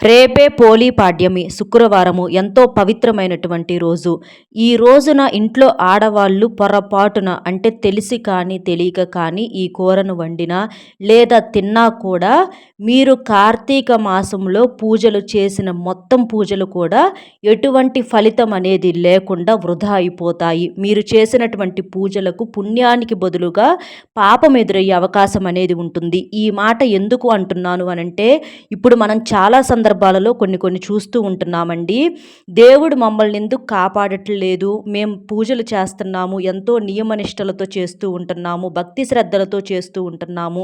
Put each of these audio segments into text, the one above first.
రేపే పోలీ పాడ్యమి శుక్రవారము ఎంతో పవిత్రమైనటువంటి రోజు. ఈ రోజున ఇంట్లో ఆడవాళ్ళు పొరపాటున అంటే తెలిసి కానీ తెలియక కానీ ఈ కూరను వండినా లేదా తిన్నా కూడా మీరు కార్తీక మాసంలో పూజలు చేసిన మొత్తం పూజలు కూడా ఎటువంటి ఫలితం అనేది లేకుండా వృధా అయిపోతాయి. మీరు చేసినటువంటి పూజలకు పుణ్యానికి బదులుగా పాపం ఎదురయ్యే అవకాశం అనేది ఉంటుంది. ఈ మాట ఎందుకు అంటున్నాను అనంటే ఇప్పుడు మనం చాలా సందర్భాలు సందర్భాలలో కొన్ని కొన్ని చూస్తూ ఉంటున్నామండి. దేవుడు మమ్మల్ని ఎందుకు కాపాడట్లేదు? మేము పూజలు చేస్తున్నాము ఎంతో నియమనిష్టలతో చేస్తూ ఉంటున్నాము భక్తి శ్రద్ధలతో చేస్తూ ఉంటున్నాము.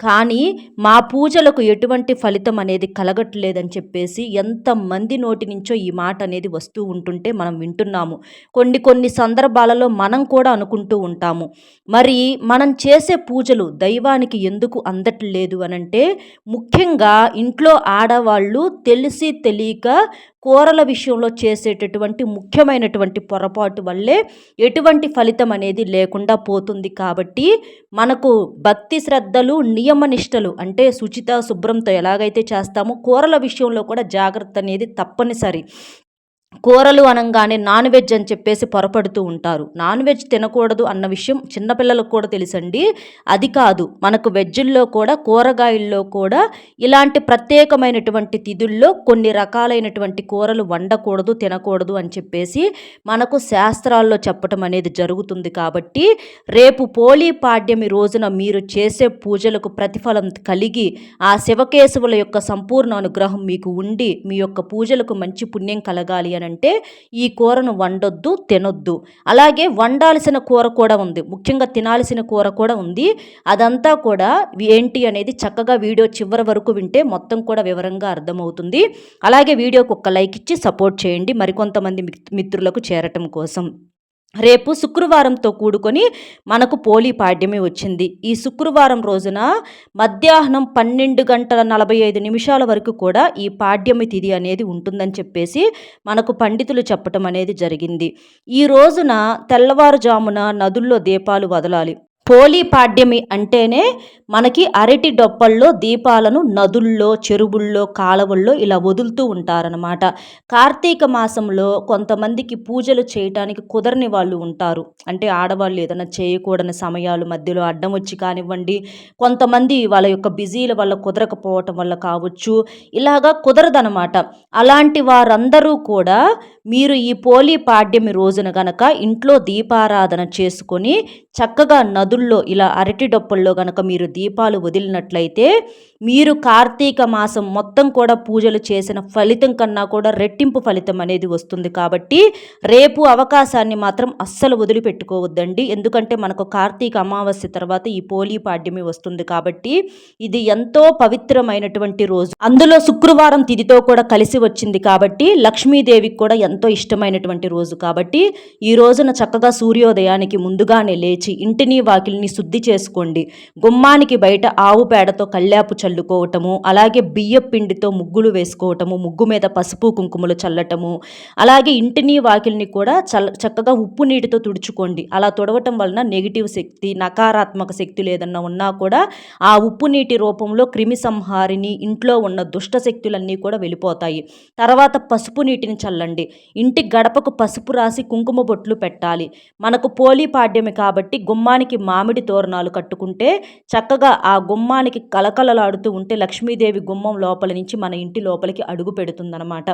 కానీ మా పూజలకు ఎటువంటి ఫలితం అనేది కలగట్లేదని చెప్పేసి ఎంతమంది నోటి నుంచో ఈ మాట అనేది వస్తూ ఉంటుంటే మనం వింటున్నాము. కొన్ని కొన్ని సందర్భాలలో మనం కూడా అనుకుంటూ ఉంటాము. మరి మనం చేసే పూజలు దైవానికి ఎందుకు అందట్లేదు అనంటే ముఖ్యంగా ఇంట్లో ఆడవాళ్ళు తెలిసి తెలియక కూరల విషయంలో చేసేటటువంటి ముఖ్యమైనటువంటి పొరపాటు వల్లే ఎటువంటి ఫలితం అనేది లేకుండా పోతుంది. కాబట్టి మనకు భక్తి శ్రద్ధలు నియమనిష్టలు అంటే శుచిత శుభ్రంతో ఎలాగైతే చేస్తామో కూరల విషయంలో కూడా జాగ్రత్త అనేది తప్పనిసరి. కూరలు అనగానే నాన్ వెజ్ అని చెప్పేసి పొరపడుతూ ఉంటారు. నాన్ వెజ్ తినకూడదు అన్న విషయం చిన్నపిల్లలకు కూడా తెలుసండి. అది కాదు మనకు వెజ్జుల్లో కూడా కూరగాయల్లో కూడా ఇలాంటి ప్రత్యేకమైనటువంటి తిథుల్లో కొన్ని రకాలైనటువంటి కూరలు వండకూడదు తినకూడదు అని చెప్పేసి మనకు శాస్త్రాల్లో చెప్పటం అనేది జరుగుతుంది కాబట్టి రేపు పోలీ పాడ్యమి రోజున మీరు చేసే పూజలకు ప్రతిఫలం కలిగి ఆ శివకేశవుల యొక్క సంపూర్ణ అనుగ్రహం మీకు ఉండి మీ యొక్క పూజలకు మంచి పుణ్యం కలగాలి అంటే ఈ కూరను వండొద్దు తినొద్దు. అలాగే వండాల్సిన కూర కూడా ఉంది. ముఖ్యంగా తినాల్సిన కూర కూడా ఉంది. అదంతా కూడా ఏంటి అనేది చక్కగా వీడియో చివరి వరకు వింటే మొత్తం కూడా వివరంగా అర్థమవుతుంది. అలాగే వీడియోకి ఒక లైక్ ఇచ్చి సపోర్ట్ చేయండి. మరికొంతమంది మిత్రులకు చేరటం కోసం. రేపు శుక్రవారంతో కూడుకొని మనకు పోలీ పాడ్యమి వచ్చింది. ఈ శుక్రవారం రోజున మధ్యాహ్నం పన్నెండు గంటల నలభై ఐదు నిమిషాల వరకు కూడా ఈ పాడ్యమి తిథి అనేది ఉంటుందని చెప్పేసి మనకు పండితులు చెప్పటం అనేది జరిగింది. ఈ రోజున తెల్లవారుజామున నదుల్లో దీపాలు వదలాలి. పోలీ పాడ్యమి అంటేనే మనకి అరటి డొప్పల్లో దీపాలను నదుల్లో చెరువుల్లో కాలవల్లో ఇలా వదులుతూ ఉంటారనమాట కార్తీక మాసంలో కొంతమందికి పూజలు చేయటానికి కుదరని వాళ్ళు ఉంటారు. అంటే ఆడవాళ్ళు ఏదైనా చేయకూడని సమయాలు మధ్యలో అడ్డం వచ్చి కానివ్వండి కొంతమంది వాళ్ళ యొక్క బిజీల వల్ల కుదరకపోవటం వల్ల కావచ్చు ఇలాగా కుదరదనమాట అలాంటి వారందరూ కూడా మీరు ఈ పోలీ పాడ్యమి రోజున గనక ఇంట్లో దీపారాధన చేసుకొని చక్కగా నదుల్లో ఇలా అరటి డొప్పల్లో గనక మీరు దీపాలు వదిలినట్లయితే మీరు కార్తీక మాసం మొత్తం కూడా పూజలు చేసిన ఫలితం కన్నా కూడా రెట్టింపు ఫలితం అనేది వస్తుంది కాబట్టి రేపు అవకాశాన్ని మాత్రం అస్సలు వదిలిపెట్టుకోవద్దండి. ఎందుకంటే మనకు కార్తీక అమావాస్య తర్వాత ఈ పోలీ పాడ్యమి వస్తుంది కాబట్టి ఇది ఎంతో పవిత్రమైనటువంటి రోజు. అందులో శుక్రవారం తిథితో కూడా కలిసి వచ్చింది కాబట్టి లక్ష్మీదేవికి కూడా ఎంతో ఇష్టమైనటువంటి రోజు కాబట్టి ఈ రోజున చక్కగా సూర్యోదయానికి ముందుగానే లేచి ఇంటిని వాకిలిని శుద్ధి చేసుకోండి. గుమ్మానికి బయట ఆవు పేడతో కళ్యాపు చల్లుకోవటము అలాగే బియ్య పిండితో ముగ్గులు వేసుకోవటము ముగ్గు మీద పసుపు కుంకుమలు చల్లటము అలాగే ఇంటిని వాకిలిని కూడా చల్ల చక్కగా ఉప్పు నీటితో తుడుచుకోండి. అలా తుడవటం వలన నెగిటివ్ శక్తి నకారాత్మక శక్తి లేదన్నా ఉన్నా కూడా ఆ ఉప్పు నీటి రూపంలో క్రిమి సంహారిని ఇంట్లో ఉన్న దుష్ట శక్తులన్నీ కూడా వెళ్ళిపోతాయి. తర్వాత పసుపు నీటిని చల్లండి. ఇంటి గడపకు పసుపు రాసి కుంకుమ బొట్లు పెట్టాలి. మనకు పోలీ పాడ్యమి కాబట్టి గుమ్మానికి మామిడి తోరణాలు కట్టుకుంటే చక్కగా ఆ గుమ్మానికి కలకలలాడు కలకలలాడుతూ ఉంటే లక్ష్మీదేవి గుమ్మం లోపల నుంచి మన ఇంటి లోపలికి అడుగు పెడుతుందనమాట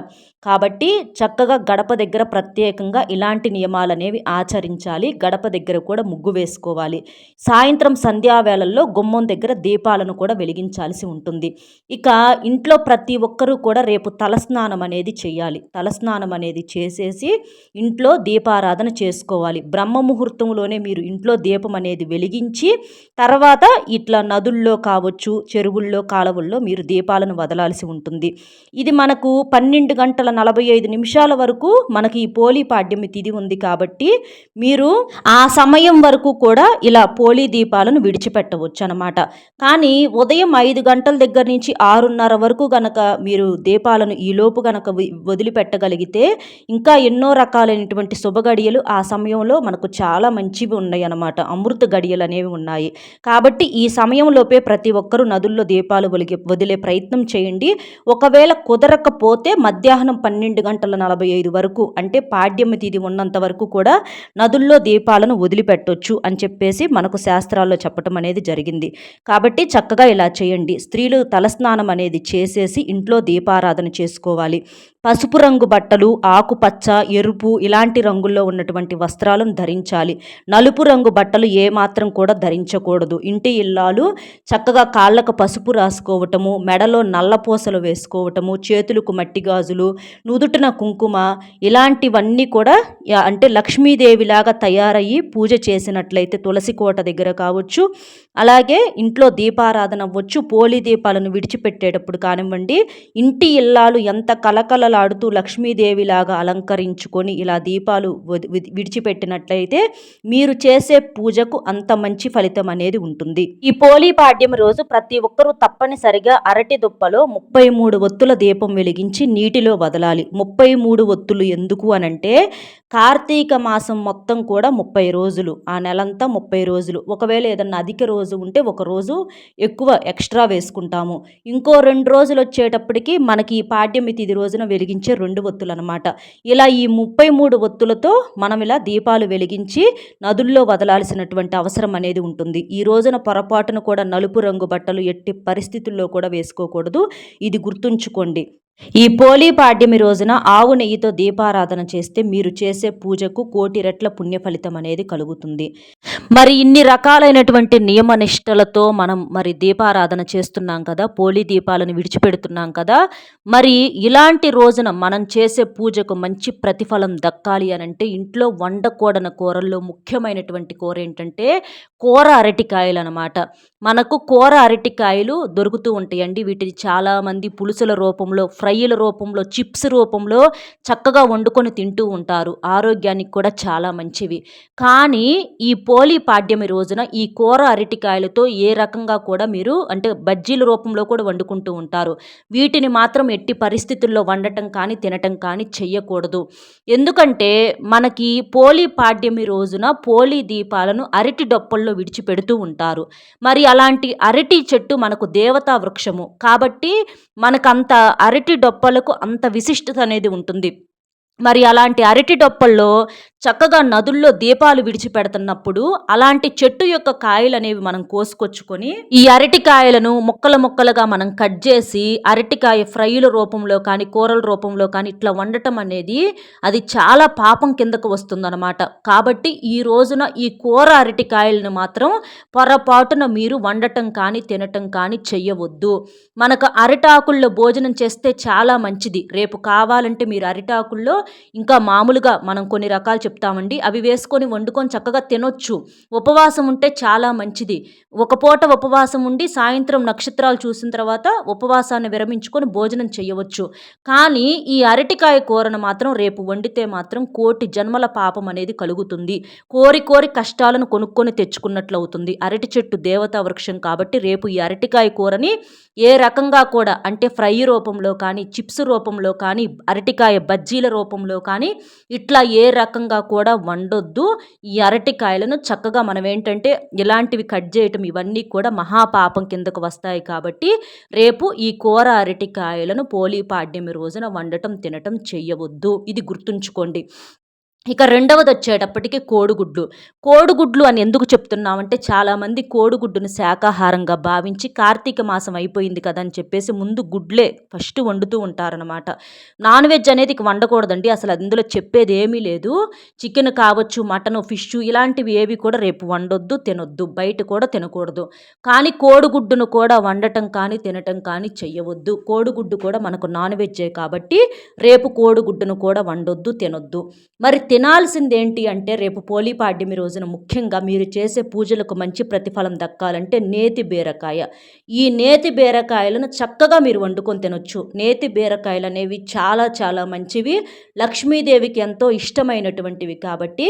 కాబట్టి చక్కగా గడప దగ్గర ప్రత్యేకంగా ఇలాంటి నియమాలు అనేవి ఆచరించాలి. గడప దగ్గర కూడా ముగ్గు వేసుకోవాలి. సాయంత్రం సంధ్యావేళల్లో గుమ్మం దగ్గర దీపాలను కూడా వెలిగించాల్సి ఉంటుంది. ఇక ఇంట్లో ప్రతి ఒక్కరూ కూడా రేపు తలస్నానం అనేది చేయాలి. తలస్నానం అనేది చేసేసి ఇంట్లో దీపారాధన చేసుకోవాలి. బ్రహ్మ ముహూర్తంలోనే మీరు ఇంట్లో దీపం అనేది వెలిగించి తర్వాత ఇట్లా నదుల్లో కావచ్చు చెరువుల్లో కాలువల్లో మీరు దీపాలను వదలాల్సి ఉంటుంది. ఇది మనకు పన్నెండు గంటల నలభై ఐదు నిమిషాల వరకు మనకి ఈ పోలీ పాడ్యమి తిది ఉంది కాబట్టి మీరు ఆ సమయం వరకు కూడా ఇలా పోలీ దీపాలను విడిచిపెట్టవచ్చు అనమాట కానీ ఉదయం ఐదు గంటల దగ్గర నుంచి ఆరున్నర వరకు గనక మీరు దీపాలను ఈలోపు గనక వదిలిపెట్టగలిగితే ఇంకా ఎన్నో రకాలైనటువంటి శుభగడియలు ఆ సమయంలో మనకు చాలా మంచివి ఉన్నాయి అన్నమాట. అమృత గడియలు అనేవి ఉన్నాయి. కాబట్టి ఈ సమయంలోపే ప్రతి ఒక్కరూ నదుల్లో దీప దీపాలు వలిగే వదిలే ప్రయత్నం చేయండి. ఒకవేళ కుదరకపోతే మధ్యాహ్నం పన్నెండు గంటల నలభై ఐదు వరకు అంటే పాడ్యమి తిథి ఉన్నంత వరకు కూడా నదుల్లో దీపాలను వదిలిపెట్టొచ్చు అని చెప్పేసి మనకు శాస్త్రాల్లో చెప్పటం అనేది జరిగింది. కాబట్టి చక్కగా ఇలా చేయండి. స్త్రీలు తలస్నానం అనేది చేసేసి ఇంట్లో దీపారాధన చేసుకోవాలి. పసుపు రంగు బట్టలు ఆకుపచ్చ ఎరుపు ఇలాంటి రంగుల్లో ఉన్నటువంటి వస్త్రాలను ధరించాలి. నలుపు రంగు బట్టలు ఏమాత్రం కూడా ధరించకూడదు. ఇంటి ఇల్లాలు చక్కగా కాళ్ళకు పసుపు రాసుకోవటము మెడలో నల్లపూసలు వేసుకోవటము చేతులకు మట్టి గాజులు నుదుటిన కుంకుమ ఇలాంటివన్నీ కూడా అంటే లక్ష్మీదేవిలాగా తయారయ్యి పూజ చేసినట్లయితే తులసి కోట దగ్గర కావచ్చు అలాగే ఇంట్లో దీపారాధన అవ్వచ్చు పోలి దీపాలను విడిచిపెట్టేటప్పుడు కానివ్వండి ఇంటి ఇల్లాలు ఎంత కలకల కలకలలాడుతూ లక్ష్మీదేవిలాగా అలంకరించుకొని ఇలా దీపాలు విడిచిపెట్టినట్లయితే మీరు చేసే పూజకు అంత మంచి ఫలితం అనేది ఉంటుంది. ఈ పోలీ పాడ్యం రోజు ప్రతి ఒక్కరూ తప్పనిసరిగా అరటి దుప్పలో ముప్పై మూడు ఒత్తుల దీపం వెలిగించి నీటిలో వదలాలి. ముప్పై మూడు ఒత్తులు ఎందుకు అనంటే కార్తీక మాసం మొత్తం కూడా ముప్పై రోజులు. ఆ నెలంతా ముప్పై రోజులు. ఒకవేళ ఏదన్నా అధిక రోజు ఉంటే ఒక రోజు ఎక్కువ ఎక్స్ట్రా వేసుకుంటాము. ఇంకో రెండు రోజులు వచ్చేటప్పటికి మనకి ఈ పాడ్యమి తిది రోజున వెలిగించే రెండు ఒత్తులు అనమాట ఇలా ఈ ముప్పై మూడు ఒత్తులతో మనం ఇలా దీపాలు వెలిగించి నదుల్లో వదలాల్సినటువంటి అవసరం అనేది ఉంటుంది. ఈ రోజున పొరపాటును కూడా నలుపు రంగు బట్టలు ఎట్టి పరిస్థితుల్లో కూడా వేసుకోకూడదు. ఇది గుర్తుంచుకోండి. ఈ పోలీ పాడ్యమి రోజున ఆవు నెయ్యితో దీపారాధన చేస్తే మీరు చేసే పూజకు కోటి రెట్ల పుణ్య ఫలితం అనేది కలుగుతుంది. మరి ఇన్ని రకాలైనటువంటి నియమ నిష్టలతో మనం మరి దీపారాధన చేస్తున్నాం కదా పోలీ దీపాలను విడిచిపెడుతున్నాం కదా మరి ఇలాంటి రోజున మనం చేసే పూజకు మంచి ప్రతిఫలం దక్కాలి అని అంటే ఇంట్లో వండకూడన కూరల్లో ముఖ్యమైనటువంటి కూర ఏంటంటే కూర అరటికాయలు అనమాట మనకు కూర అరటికాయలు దొరుకుతూ ఉంటాయండి. వీటిని చాలామంది పులుసుల రూపంలో ఫ్రైల రూపంలో చిప్స్ రూపంలో చక్కగా వండుకొని తింటూ ఉంటారు. ఆరోగ్యానికి కూడా చాలా మంచివి. కానీ ఈ పోలీ పాడ్యమి రోజున ఈ కూర అరటికాయలతో ఏ రకంగా కూడా మీరు అంటే బజ్జీల రూపంలో కూడా వండుకుంటూ ఉంటారు. వీటిని మాత్రం ఎట్టి పరిస్థితుల్లో వండటం కానీ తినటం కానీ చెయ్యకూడదు. ఎందుకంటే మనకి పోలీ పాడ్యమి రోజున పోలీ దీపాలను అరటి డొప్పల్లో విడిచిపెడుతూ ఉంటారు. మరి అలాంటి అరటి చెట్టు మనకు దేవతా వృక్షము. కాబట్టి మనకంత అరటి డొప్పలకు అంత విశిష్టత అనేది ఉంటుంది. మరి అలాంటి అరటి డొప్పల్లో చక్కగా నదుల్లో దీపాలు విడిచిపెడుతున్నప్పుడు అలాంటి చెట్టు యొక్క కాయలు అనేవి మనం కోసుకొచ్చుకొని ఈ అరటికాయలను ముక్కల ముక్కలుగా మనం కట్ చేసి అరటికాయ ఫ్రైల రూపంలో కానీ కూరల రూపంలో కానీ ఇట్లా వండటం అనేది అది చాలా పాపం కిందకు వస్తుందన్నమాట. కాబట్టి ఈ రోజున ఈ కూర అరటికాయలను మాత్రం పొరపాటున మీరు వండటం కానీ తినటం కానీ చెయ్యవద్దు. మనకు అరిటాకుల్లో భోజనం చేస్తే చాలా మంచిది. రేపు కావాలంటే మీరు అరిటాకుల్లో ఇంకా మామూలుగా మనం కొన్ని రకాలు చెప్తామండి. అవి వేసుకొని వండుకొని చక్కగా తినొచ్చు. ఉపవాసం ఉంటే చాలా మంచిది. ఒక పూట ఉపవాసం ఉండి సాయంత్రం నక్షత్రాలు చూసిన తర్వాత ఉపవాసాన్ని విరమించుకొని భోజనం చేయవచ్చు. కానీ ఈ అరటికాయ కూరను మాత్రం రేపు వండితే మాత్రం కోటి జన్మల పాపం అనేది కలుగుతుంది. కోరి కోరి కష్టాలను కొనుక్కొని తెచ్చుకున్నట్లు అవుతుంది అరటి చెట్టు దేవతా వృక్షం కాబట్టి రేపు ఈ అరటికాయ కూరని ఏ రకంగా కూడా అంటే ఫ్రై రూపంలో కానీ చిప్స్ రూపంలో కానీ అరటికాయ బజ్జీల రూపంలో కానీ ఇట్లా ఏ రకంగా కూడా వండొద్దు. ఈ అరటికాయలను చక్కగా మనం ఏంటంటే ఇలాంటివి కట్ చేయటం ఇవన్నీ కూడా మహాపాపం కిందకు వస్తాయి కాబట్టి రేపు ఈ కూర అరటికాయలను పోలీపాడ్యమి రోజున వండటం తినటం చేయవద్దు ఇది గుర్తుంచుకోండి. ఇక రెండవది వచ్చేటప్పటికి కోడిగుడ్లు. కోడిగుడ్లు అని ఎందుకు చెప్తున్నామంటే చాలామంది కోడిగుడ్డును శాకాహారంగా భావించి కార్తీక మాసం అయిపోయింది కదా అని చెప్పేసి ముందు గుడ్లే ఫస్ట్ వండుతూ ఉంటారనమాట నాన్ వెజ్ అనేది వండకూడదండి. అసలు అందులో చెప్పేది ఏమీ లేదు. చికెన్ కావచ్చు మటన్ ఫిష్ ఇలాంటివి ఏవి కూడా రేపు వండొద్దు తినొద్దు. బయట కూడా తినకూడదు. కానీ కోడిగుడ్డును కూడా వండటం కానీ తినటం కానీ చెయ్యవద్దు. కోడిగుడ్డు కూడా మనకు నాన్ వెజ్జే కాబట్టి రేపు కోడిగుడ్డును కూడా వండొద్దు తినొద్దు. మరి తినాల్సింది ఏంటి అంటే రేపు పోలీపాడ్యమి రోజున ముఖ్యంగా మీరు చేసే పూజలకు మంచి ప్రతిఫలం దక్కాలంటే నేతి బీరకాయ. ఈ నేతి బీరకాయలను చక్కగా మీరు వండుకొని తినొచ్చు. నేతి బీరకాయలు అనేవి చాలా చాలా మంచివి. లక్ష్మీదేవికి ఎంతో ఇష్టమైనటువంటివి కాబట్టి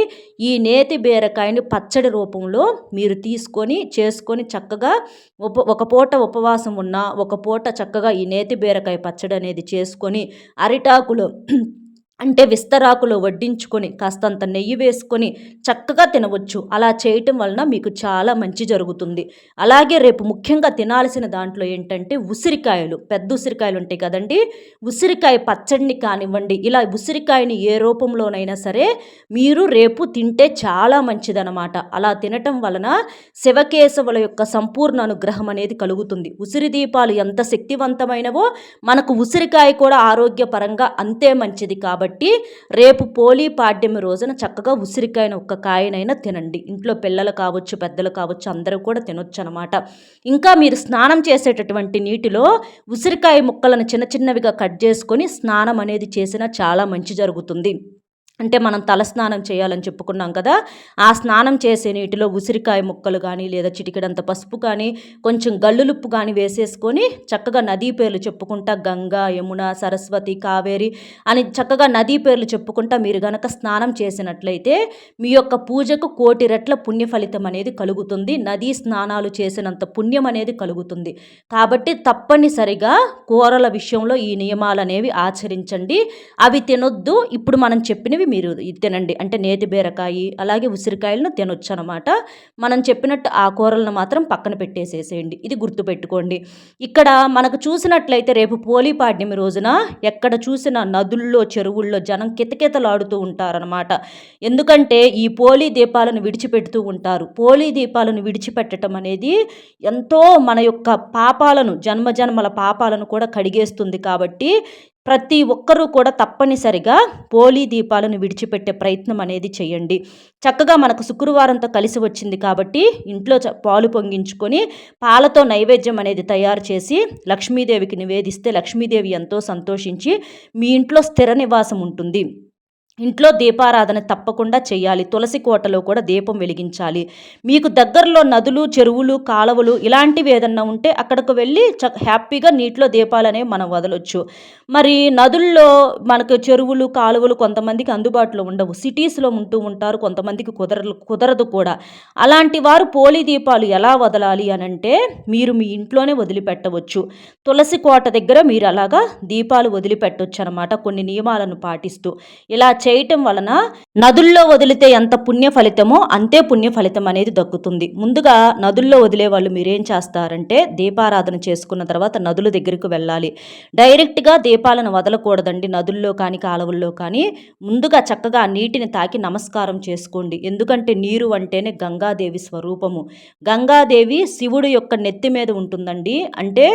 ఈ నేతి బీరకాయని పచ్చడి రూపంలో మీరు తీసుకొని చేసుకొని చక్కగా ఉప ఒక పూట ఉపవాసం ఉన్న ఒక పూట చక్కగా ఈ నేతి బీరకాయ పచ్చడి అనేది చేసుకొని అరిటాకులో అంటే విస్తరాకులో వడ్డించుకొని కాస్తంత నెయ్యి వేసుకొని చక్కగా తినవచ్చు. అలా చేయటం వలన మీకు చాలా మంచి జరుగుతుంది. అలాగే రేపు ముఖ్యంగా తినాల్సిన దాంట్లో ఏంటంటే ఉసిరికాయలు. పెద్ద ఉసిరికాయలు ఉంటాయి కదండి. ఉసిరికాయ పచ్చడిని కానివ్వండి ఇలా ఉసిరికాయని ఏ రూపంలోనైనా సరే మీరు రేపు తింటే చాలా మంచిదనమాట అలా తినటం వలన శివకేశవుల యొక్క సంపూర్ణ అనుగ్రహం అనేది కలుగుతుంది. ఉసిరి దీపాలు ఎంత శక్తివంతమైనవో మనకు ఉసిరికాయ కూడా ఆరోగ్యపరంగా అంతే మంచిది కాబట్టి కాబట్టి రేపు పోలీ పాడ్యమి రోజున చక్కగా ఉసిరికాయన ఒక్క కాయనైనా తినండి. ఇంట్లో పిల్లలు కావచ్చు పెద్దలు కావచ్చు అందరూ కూడా తినొచ్చు అనమాట ఇంకా మీరు స్నానం చేసేటటువంటి నీటిలో ఉసిరికాయ ముక్కలను చిన్న చిన్నవిగా కట్ చేసుకొని స్నానం అనేది చేసినా చాలా మంచి జరుగుతుంది. అంటే మనం తలస్నానం చేయాలని చెప్పుకున్నాం కదా ఆ స్నానం చేసే నీటిలో ఉసిరికాయ ముక్కలు కానీ లేదా చిటికెడంత పసుపు కానీ కొంచెం గల్లులుప్పు కానీ వేసేసుకొని చక్కగా నదీ పేర్లు చెప్పుకుంటా గంగా యమున సరస్వతి కావేరి అని చక్కగా నదీ పేర్లు చెప్పుకుంటా మీరు గనక స్నానం చేసినట్లయితే మీ యొక్క పూజకు కోటి రెట్ల పుణ్య ఫలితం అనేది కలుగుతుంది. నదీ స్నానాలు చేసినంత పుణ్యం అనేది కలుగుతుంది. కాబట్టి తప్పనిసరిగా కూరల విషయంలో ఈ నియమాలు అనేవి ఆచరించండి. అవి తినొద్దు. ఇప్పుడు మనం చెప్పినవి మీరు తినండి. అంటే నేతి బీరకాయ అలాగే ఉసిరికాయలను తినొచ్చు అనమాట మనం చెప్పినట్టు ఆ కూరలను మాత్రం పక్కన పెట్టేసేసేయండి. ఇది గుర్తుపెట్టుకోండి. ఇక్కడ మనకు చూసినట్లయితే రేపు పోలీపాడ్యమి రోజున ఎక్కడ చూసిన నదుల్లో చెరువుల్లో జనం కితకితలాడుతూ ఉంటారనమాట. ఎందుకంటే ఈ పోలీ దీపాలను విడిచిపెడుతూ ఉంటారు. పోలీ దీపాలను విడిచిపెట్టడం అనేది ఎంతో మన యొక్క పాపాలను జన్మజన్మల పాపాలను కూడా కడిగేస్తుంది కాబట్టి ప్రతి ఒక్కరూ కూడా తప్పనిసరిగా పోలీ దీపాలను విడిచిపెట్టే ప్రయత్నం అనేది చేయండి. చక్కగా మనకు శుక్రవారంతో కలిసి వచ్చింది కాబట్టి ఇంట్లో పాలు పొంగించుకొని పాలతో నైవేద్యం అనేది తయారు చేసి లక్ష్మీదేవికి నివేదిస్తే లక్ష్మీదేవి ఎంతో సంతోషించి మీ ఇంట్లో స్థిర నివాసం ఉంటుంది. ఇంట్లో దీపారాధన తప్పకుండా చేయాలి. తులసి కోటలో కూడా దీపం వెలిగించాలి. మీకు దగ్గరలో నదులు చెరువులు కాలువలు ఇలాంటివి ఏదన్నా ఉంటే అక్కడికి వెళ్ళి చ హ్యాపీగా నీటిలో దీపాలు అనేవి మనం వదలొచ్చు. మరి నదుల్లో మనకు చెరువులు కాలువలు కొంతమందికి అందుబాటులో ఉండవు. సిటీస్లో ఉంటూ ఉంటారు. కొంతమందికి కుదరలు కుదరదు కూడా. అలాంటి వారు పోలి దీపాలు ఎలా వదలాలి అని అంటే మీరు మీ ఇంట్లోనే వదిలిపెట్టవచ్చు. తులసి కోట దగ్గర మీరు అలాగా దీపాలు వదిలిపెట్టవచ్చు అనమాట కొన్ని నియమాలను పాటిస్తూ. ఇలా చేయటం వలన నదుల్లో వదిలితే ఎంత పుణ్య ఫలితమో అంతే పుణ్య ఫలితం అనేది దక్కుతుంది. ముందుగా నదుల్లో వదిలే వాళ్ళు మీరేం చేస్తారంటే దీపారాధన చేసుకున్న తర్వాత నదుల దగ్గరకు వెళ్ళాలి. డైరెక్ట్గా దీపాలను వదలకూడదండి నదుల్లో కానీ కాలువల్లో కానీ. ముందుగా చక్కగా నీటిని తాకి నమస్కారం చేసుకోండి. ఎందుకంటే నీరు అంటేనే గంగాదేవి స్వరూపము. గంగాదేవి శివుడు యొక్క నెత్తి మీద ఉంటుందండి. అంటే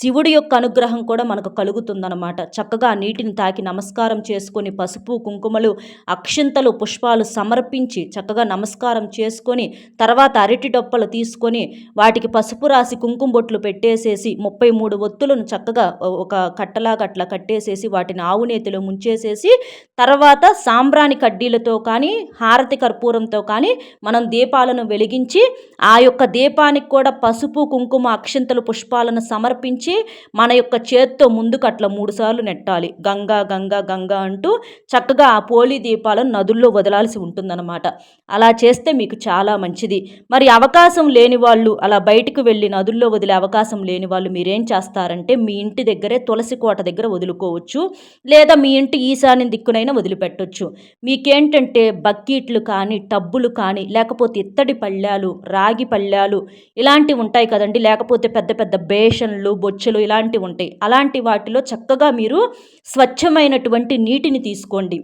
శివుడి యొక్క అనుగ్రహం కూడా మనకు కలుగుతుందన్నమాట. చక్కగా నీటిని తాకి నమస్కారం చేసుకొని పసుపు కుంకుమ బొమ్మలు అక్షింతలు పుష్పాలు సమర్పించి చక్కగా నమస్కారం చేసుకొని తర్వాత అరటి డొప్పలు తీసుకొని వాటికి పసుపు రాసి కుంకుమ బొట్లు పెట్టేసేసి ముప్పై మూడు ఒత్తులను చక్కగా ఒక కట్టలాగా అట్లా కట్టేసేసి వాటిని ఆవు నేతిలో ముంచేసేసి తర్వాత సాంబ్రాణి కడ్డీలతో కానీ హారతి కర్పూరంతో కానీ మనం దీపాలను వెలిగించి ఆ యొక్క దీపానికి కూడా పసుపు కుంకుమ అక్షింతలు పుష్పాలను సమర్పించి మన యొక్క చేత్తో ముందుకు అట్లా మూడుసార్లు నెట్టాలి. గంగా గంగా గంగా అంటూ చక్కగా ఆ పోలి దీపాలను నదుల్లో వదలాల్సి ఉంటుందన్నమాట. అలా చేస్తే మీకు చాలా మంచిది. మరి అవకాశం లేని వాళ్ళు అలా బయటకు వెళ్ళి నదుల్లో వదిలే అవకాశం లేని వాళ్ళు మీరేం చేస్తారంటే మీ ఇంటి దగ్గరే తులసి కోట దగ్గర వదులుకోవచ్చు. లేదా మీ ఇంటి ఈశాన్య దిక్కునైనా వదిలిపెట్టవచ్చు మీకేంటంటే బక్కీట్లు కానీ టబ్బులు కానీ లేకపోతే ఇత్తడి పళ్ళాలు రాగి పళ్ళాలు ఇలాంటివి ఉంటాయి కదండి. లేకపోతే పెద్ద పెద్ద బేషన్లు బొచ్చెలు ఇలాంటివి ఉంటాయి. అలాంటి వాటిలో చక్కగా మీరు స్వచ్ఛమైనటువంటి నీటిని తీసుకోండి.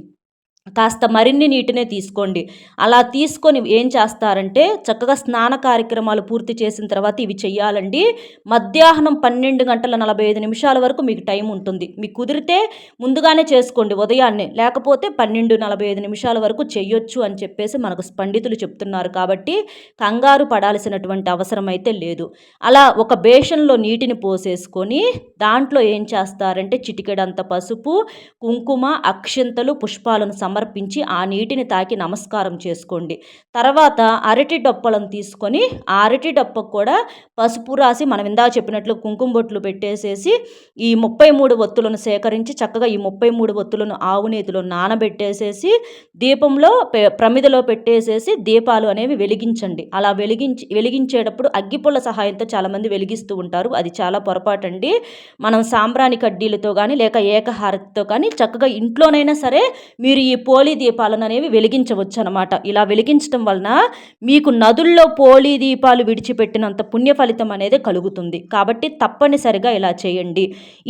కాస్త మరిన్ని నీటినే తీసుకోండి. అలా తీసుకొని ఏం చేస్తారంటే చక్కగా స్నాన కార్యక్రమాలు పూర్తి చేసిన తర్వాత ఇవి చేయాలండి. మధ్యాహ్నం పన్నెండు గంటల నలభై ఐదు నిమిషాల వరకు మీకు టైం ఉంటుంది. మీకు కుదిరితే ముందుగానే చేసుకోండి ఉదయాన్నే. లేకపోతే పన్నెండు నలభై ఐదు నిమిషాల వరకు చేయొచ్చు అని చెప్పేసి మనకు పండితులు చెప్తున్నారు కాబట్టి కంగారు పడాల్సినటువంటి అవసరం అయితే లేదు. అలా ఒక బేషన్లో నీటిని పోసేసుకొని దాంట్లో ఏం చేస్తారంటే చిటికెడంత పసుపు కుంకుమ అక్షింతలు పుష్పాలను సమ సమర్పించి ఆ నీటిని తాకి నమస్కారం చేసుకోండి. తర్వాత అరటి డొప్పలను తీసుకొని ఆ అరటి డొప్పకు కూడా పసుపు రాసి మనం ఇందా చెప్పినట్లు కుంకుమ బొట్లు పెట్టేసేసి ఈ ముప్పై మూడు ఒత్తులను సేకరించి చక్కగా ఈ ముప్పై మూడు ఒత్తులను ఆవు నేతిలో నానబెట్టేసేసి దీపంలో ప్రమిదలో పెట్టేసేసి దీపాలు అనేవి వెలిగించండి. అలా వెలిగించి వెలిగించేటప్పుడు అగ్గిపుల్ల సహాయంతో చాలామంది వెలిగిస్తూ ఉంటారు. అది చాలా పొరపాటు అండి మనం సాంబ్రాణి కడ్డీలతో కానీ లేక ఏకహారతితో కానీ చక్కగా ఇంట్లోనైనా సరే మీరు ఈ పోలీ దీపాలను అనేవి వెలిగించవచ్చు అనమాట ఇలా వెలిగించడం వలన మీకు నదుల్లో పోలీ దీపాలు విడిచిపెట్టినంత పుణ్య ఫలితం అనేది కలుగుతుంది. కాబట్టి తప్పనిసరిగా ఇలా చేయండి.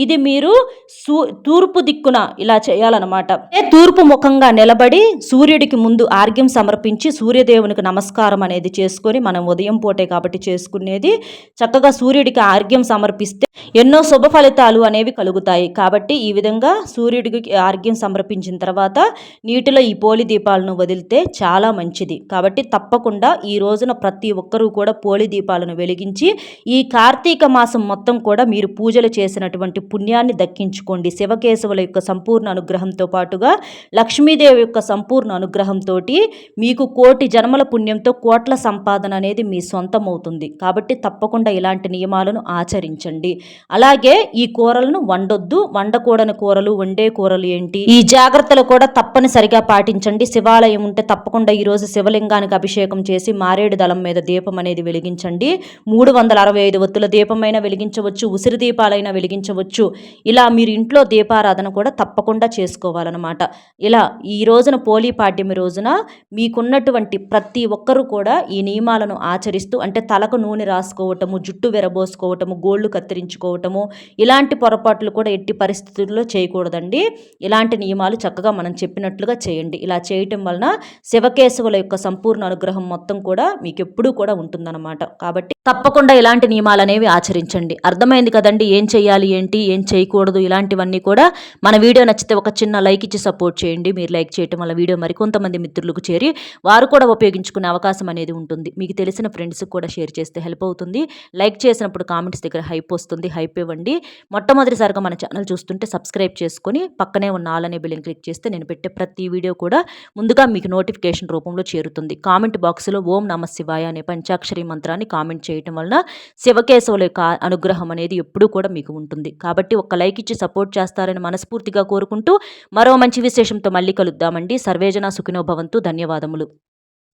ఇది మీరు సూ తూర్పు దిక్కున ఇలా చేయాలన్నమాట. తూర్పు ముఖంగా నిలబడి సూర్యుడికి ముందు ఆర్గ్యం సమర్పించి సూర్యదేవునికి నమస్కారం అనేది చేసుకొని మనం ఉదయం పూటే కాబట్టి చేసుకునేది చక్కగా సూర్యుడికి ఆర్గ్యం సమర్పిస్తే ఎన్నో శుభ ఫలితాలు అనేవి కలుగుతాయి. కాబట్టి ఈ విధంగా సూర్యుడికి ఆర్గ్యం సమర్పించిన తర్వాత నీటిలో ఈ పోలి దీపాలను వదిలితే చాలా మంచిది. కాబట్టి తప్పకుండా ఈ రోజున ప్రతి ఒక్కరూ కూడా పోలి దీపాలను వెలిగించి ఈ కార్తీక మాసం మొత్తం కూడా మీరు పూజలు చేసినటువంటి పుణ్యాన్ని దక్కించుకోండి. శివకేశవుల యొక్క సంపూర్ణ అనుగ్రహంతో పాటుగా లక్ష్మీదేవి యొక్క సంపూర్ణ అనుగ్రహంతో మీకు కోటి జన్మల పుణ్యంతో కోట్ల సంపాదన అనేది మీ సొంతం అవుతుంది కాబట్టి తప్పకుండా ఇలాంటి నియమాలను ఆచరించండి. అలాగే ఈ కూరలను వండొద్దు. వండకూడని కూరలు వండే కూరలు ఏంటి? ఈ జాగ్రత్తలు కూడా తప్పని తప్పనిసరిగా పాటించండి. శివాలయం ఉంటే తప్పకుండా ఈరోజు శివలింగానికి అభిషేకం చేసి మారేడు దళం మీద దీపం అనేది వెలిగించండి. మూడు వందల అరవై ఐదు ఒత్తుల దీపమైనా వెలిగించవచ్చు ఉసిరి దీపాలైనా వెలిగించవచ్చు. ఇలా మీరు ఇంట్లో దీపారాధన కూడా తప్పకుండా చేసుకోవాలన్నమాట. ఇలా ఈ రోజున పోలీ పాడ్యమి రోజున మీకున్నటువంటి ప్రతి ఒక్కరూ కూడా ఈ నియమాలను ఆచరిస్తూ అంటే తలకు నూనె రాసుకోవటము జుట్టు విరబోసుకోవటము గోళ్ళు కత్తిరించుకోవటము ఇలాంటి పొరపాట్లు కూడా ఎట్టి పరిస్థితుల్లో చేయకూడదండి. ఇలాంటి నియమాలు చక్కగా మనం చెప్పినట్లు చెప్పినట్లుగా చేయండి. ఇలా చేయటం వలన శివకేశవుల యొక్క సంపూర్ణ అనుగ్రహం మొత్తం కూడా మీకు ఎప్పుడూ కూడా ఉంటుందన్నమాట. కాబట్టి తప్పకుండా ఇలాంటి నియమాలు అనేవి ఆచరించండి. అర్థమైంది కదండి ఏం చేయాలి ఏంటి ఏం చేయకూడదు ఇలాంటివన్నీ కూడా. మన వీడియో నచ్చితే ఒక చిన్న లైక్ ఇచ్చి సపోర్ట్ చేయండి. మీరు లైక్ చేయడం వల్ల వీడియో మరికొంతమంది మిత్రులకు చేరి వారు కూడా ఉపయోగించుకునే అవకాశం అనేది ఉంటుంది. మీకు తెలిసిన ఫ్రెండ్స్కి కూడా షేర్ చేస్తే హెల్ప్ అవుతుంది. లైక్ చేసినప్పుడు కామెంట్స్ దగ్గర హైప్ వస్తుంది. హైప్ ఇవ్వండి. మొట్టమొదటిసారిగా మన ఛానల్ చూస్తుంటే సబ్స్క్రైబ్ చేసుకొని పక్కనే ఉన్న ఆల్ అనే క్లిక్ చేస్తే నేను పెట్టే ప్రతి వీడియో కూడా ముందుగా మీకు నోటిఫికేషన్ రూపంలో చేరుతుంది. కామెంట్ బాక్స్లో ఓం నమ శివాయ అనే పంచాక్షరి మంత్రాన్ని కామెంట్ చేయండి. చేయటం వలన శివకేశవుల యొక్క అనుగ్రహం అనేది ఎప్పుడూ కూడా మీకు ఉంటుంది. కాబట్టి ఒక లైక్ ఇచ్చి సపోర్ట్ చేస్తారని మనస్ఫూర్తిగా కోరుకుంటూ మరో మంచి విశేషంతో మళ్ళీ కలుద్దామండి. సర్వేజన సుఖినోభవంతు ధన్యవాదములు.